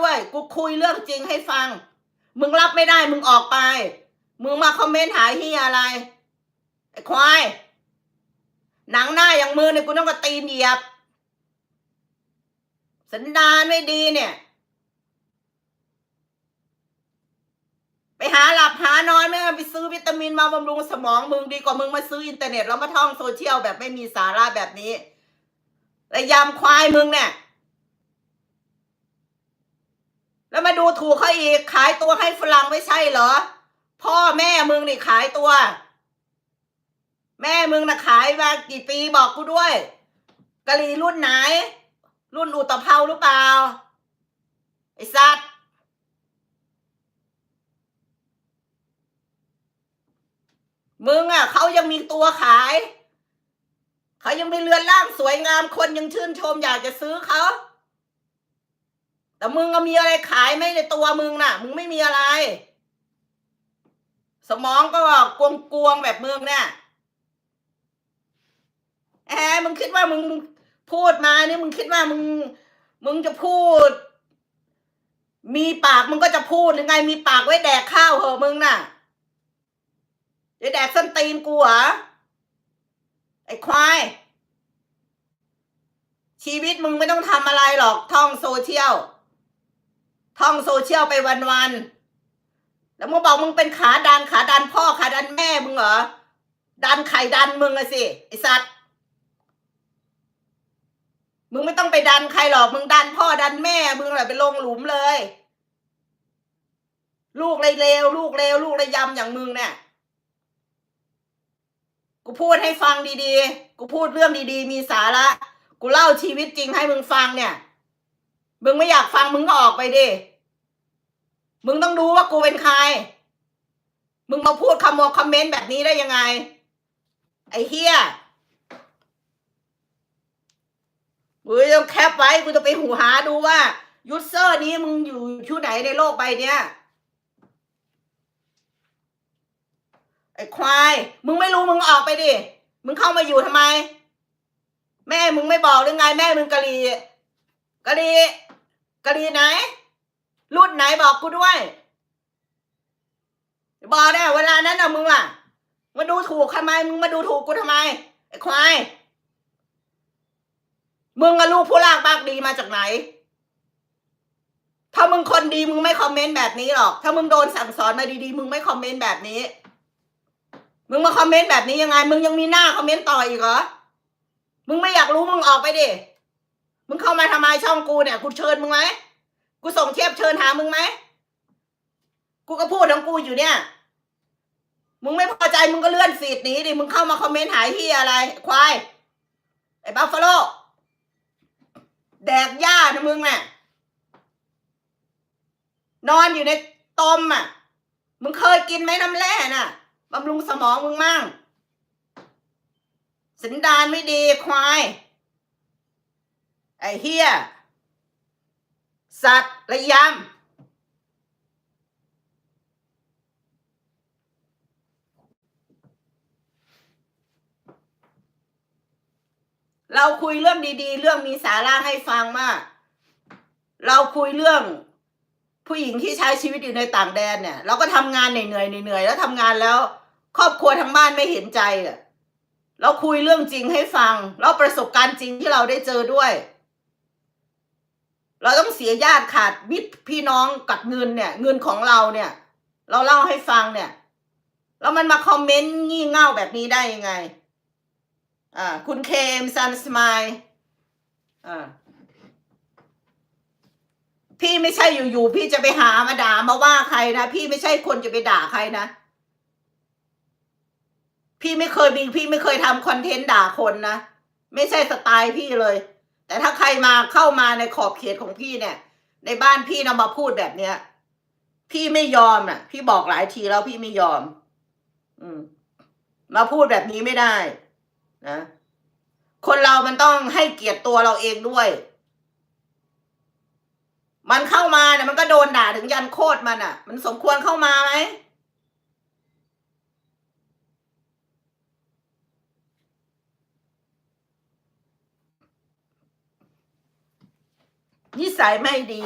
ด้วย กูคุยเรื่องจริงให้ฟัง มึงรับไม่ได้มึงออกไป มึงมาคอมเมนต์หาเฮียอะไรไอ้ควายหนังหน้าอย่างมือเนี่ยกูต้องกระตีนเหยียบ สันดานไม่ดีเนี่ย ไปหาหลับหานอนไม่ไปซื้อวิตามินมาบำรุงสมองมึงดีกว่ามึงมาซื้ออินเทอร์เน็ตแล้วมาท่องโซเชียลแบบไม่มีสาระแบบนี้และยำควายมึงเนี่ย แล้วมาดูถูกเขาอีกขายตัวให้ฝรั่งไม่ใช่เหรอ พ่อแม่มึงนี่ขายตัว แม่มึงนะขายมากี่ปีบอกกูด้วยกะลีรุ่นไหน รุ่นอุตภเปาหรือเปล่าไอ้สัตว์มึงอะเขายังมีตัวขาย เขายังมีเรือนร่างสวยงามคนยังชื่นชมอยากจะซื้อเขา แต่มึงก็มีอะไรขายไหมในตัวมึงน่ะ มึงไม่มีอะไร สมองก็กวงกวงๆแบบมึงเนี่ยแอบมึงคิดว่ามึงพูดมาเนี่ยมึงคิดว่ามึง มึงจะพูด มีปากมึงก็จะพูดหรือไง มีปากไว้แดกข้าวเหอะมึงน่ะจะแดกส้นตีนกูเหรอไอ้ควายชีวิตมึงไม่ต้องทำอะไรหรอกท่องโซเชียล ท่องโซเชียลไปวันๆ แล้วมึงบอกมึงเป็นขาดันขาดันพ่อขาดันแม่มึงเหรอ ดันไข่ดันมึงอะสิไอสัตว์ มึงไม่ต้องไปดันใครหรอก มึงดันพ่อดันแม่ มึงแหละไปลงหลุมเลย ลูกเลยเลวลูกเลวลูกเลยยำอย่างมึงเนี่ย กูพูดให้ฟังดีๆ กูพูดเรื่องดีๆ มีสาระ กูเล่าชีวิตจริงให้มึงฟังเนี่ย มึงไม่อยากฟังมึงก็ออกไปดิ มึงต้องดูว่ากูเป็นใคร มึงมาพูดคำวอคอมเมนต์แบบนี้ได้ยังไง ไอ้เฮียกูต้องแคปไว้กูจะไปหูหาดูว่า ยูเซอร์นี้มึงอยู่ที่ไหนในโลกใบเนี้ยไอ้ควาย มึงไม่รู้มึงออกไปดิ มึงเข้ามาอยู่ทำไม แม่มึงไม่บอกหรือไง แม่มึงกะลีกะลีกะลีไหน รุ่นไหนบอกกูด้วย บอกได้เวลานั้นนะมึงล่ะมาดูถูกทำไม มึงมาดูถูกกูทำไมไอ้ควายมึงกับลูกผู้ลากปากดีมาจากไหน ถ้ามึงคนดีมึงไม่คอมเมนต์แบบนี้หรอก ถ้ามึงโดนสั่งสอนมาดีๆ มึงไม่คอมเมนต์แบบนี้ มึงมาคอมเมนต์แบบนี้ยังไง มึงยังมีหน้าคอมเมนต์ต่ออีกเหรอ มึงไม่อยากรู้มึงออกไปดิ มึงเข้ามาทำไมช่องกูเนี่ย กูเชิญมึงไหม กูส่งเทียบเชิญหามึงไหม กูก็พูดของกูอยู่เนี่ย มึงไม่พอใจมึงก็เลื่อนฟีดหนีดิ มึงเข้ามาคอมเมนต์หายที่อะไร ควาย ไอ้บัฟฟาโลแดกหญ้านะมึงน่ะ นอนอยู่ในตมอะ มึงเคยกินไหมน้ำแร่น่ะบำรุงสมองมึงมั่งสันดานไม่ดีควาย ไอ้เฮีย สัตว์ระยำเราคุยเรื่องดีๆ เรื่องมีสาระให้ฟังมาก เราคุยเรื่องผู้หญิงที่ใช้ชีวิตอยู่ในต่างแดนเนี่ย เราก็ทำงานเหนื่อยๆเหนื่อยๆแล้วทำงานแล้ว ครอบครัวทั้งบ้านไม่เห็นใจอะเราคุยเรื่องจริงให้ฟัง แล้วประสบการณ์จริงที่เราได้เจอด้วย เราต้องเสียญาติขาดมิตรพี่น้องกับเงินเนี่ย เงินของเราเนี่ย เราเล่าให้ฟังเนี่ยแล้วมันมาคอมเมนต์งี่เง่าแบบนี้ได้ยังไง อ่า คุณเคมซันสมายอ่าพี่ไม่ใช่อยู่ๆพี่จะไปหามาด่ามาว่าใครนะพี่ไม่ใช่คนจะไปด่าใครนะ พี่ไม่เคยมีพี่ไม่เคยทำคอนเทนต์ด่าคนนะ ไม่ใช่สไตล์พี่เลย แต่ถ้าใครมาเข้ามาในขอบเขตของพี่เนี่ย ในบ้านพี่นำมาพูดแบบเนี้ย พี่ไม่ยอมอะ พี่บอกหลายทีแล้วพี่ไม่ยอม อืม มาพูดแบบนี้ไม่ได้นะคนเรามันต้องให้เกียรติตัวเราเองด้วย มันเข้ามาเนี่ยมันก็โดนด่าถึงยันโคตรมันอะ มันสมควรเข้ามาไหม นิสัยไม่ดี